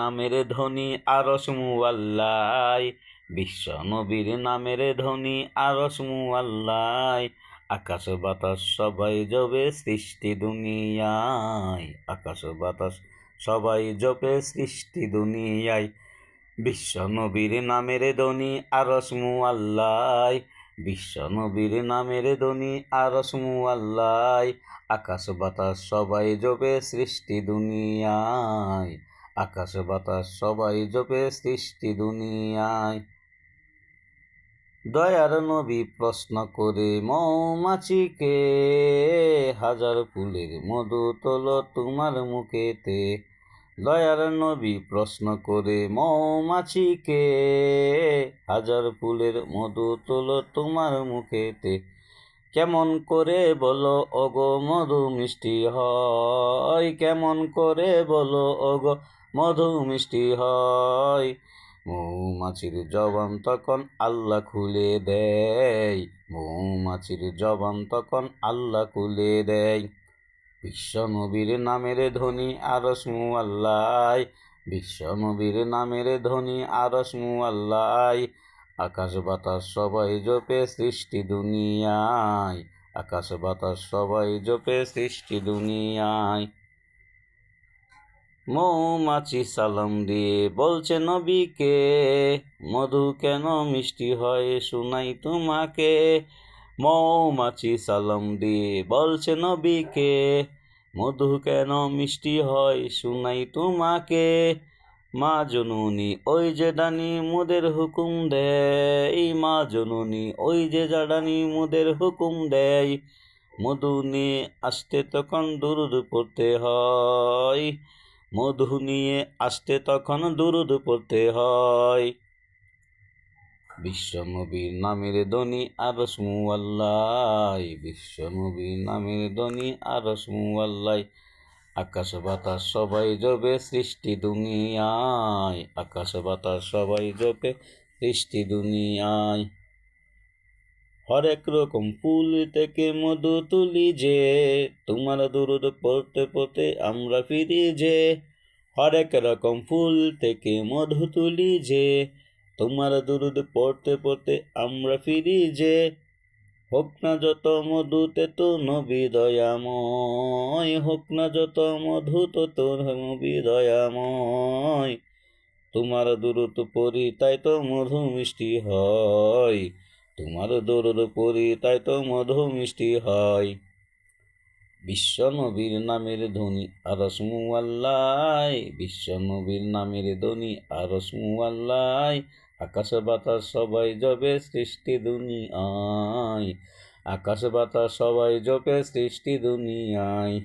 নামের ধ্বনি আরস মুআল্লাই বিশ্ব নবীর নামের ধ্বনি আরস মুআল্লাই আকাশ বাতাস সবাই জবে সৃষ্টি দুনিয়ায়। আকাশ বাতাস সবাই জপে সৃষ্টি দুনিয়ায়। বিশ্ব নবীর নামের ধ্বনি আরস মুআল্লাই বিশ্ব নবীর নামের ধ্বনি আরস মুআল্লাই আকাশ বাতাস সবাই জবে সৃষ্টি দুনিয়ায়। আকাশ বাতাস, সবাই জপে সৃষ্টি দুনিয়ায়। দয়ার নবী প্রশ্ন করে, মৌমাছিকে, হাজার ফুলের মধু তোল তোমার মুখেতে। দয়ার নবী প্রশ্ন করে, মৌমাছিকে, হাজার ফুলের মধু তোল তোমার মুখেতে। কেমন করে বলো, ওগো মধু মিষ্টি হয়। কেমন করে বলো, ওগো মধু মিষ্টি হয়। মৌমাছির জবান তখন আল্লাহ খুলে দেয়। মৌমাছির জবান তখন আল্লাহ খুলে দেয়। বিশ্ব নবীর নামের ধ্বনি আরস আল্লাহ বিশ্ব নবীর নামের ধ্বনি আরস আল্লাহ আকাশ বাতাস সবাই জপে সৃষ্টি দুনিয়ায়। আকাশ বাতাস সবাই জপে সৃষ্টি দুনিয়ায়। মৌমাছি সালাম দিয়ে বলছে, নবীকে, মধু কেন মিষ্টি হয় শুনাই তোমাকে? মৌমাছি সালাম দিয়ে বলছে, নবীকে, মধু কেন মিষ্টি হয় শুনাই তোমাকে? মা জননী, ওই যে ডানি মুদের হুকুম দেয়। মা জননী, ওই যে জাডানি মুদের হুকুম দেয়। মধু নিয়ে আসতে তখন দুরুদ পড়তে হয়। মধু নিয়ে আসতে তখন দুরুদ পড়তে হয়। বিশ্ব নবীর নামের ধ্বনি আরস মুআল্লাই বিশ্ব নবীর নামের ধ্বনি আরস মুআল্লাই আকাশ বাতাস সবাই জবে সৃষ্টি দুনিয়ায়। আকাশ বাতাস সবাই জপে, সৃষ্টি দুনিয়ায়। হরেক রকম ফুল থেকে মধু তুলি যে, তোমার দুরুদ পড়তে পড়তে আমরা ফিরি যে। হরেক রকম ফুল থেকে মধু তুলি যে, তোমার দুরুদ পড়তে পড়তে আমরা ফিরি যে। হোক না যত মধুতে তো নবী দয়াময় হোক না যত মধু তো নবী দয়াময় তোমার দুরুদ পড়ি তাই তো মধু মিষ্টি হয়। তোমার দরুদ পড়ি তাই তো মধু মিষ্টি হয়। বিশ্ব নবীর নামের ধ্বনি আরস মুআল্লাই বিশ্ব নবীর নামের ধ্বনি আরস মুআল্লাই আকাশ বাতাস সবাই জবে সৃষ্টি দুনিয়ায়। আকাশ বাতাস সবাই জপে সৃষ্টি দুনিয়ায়।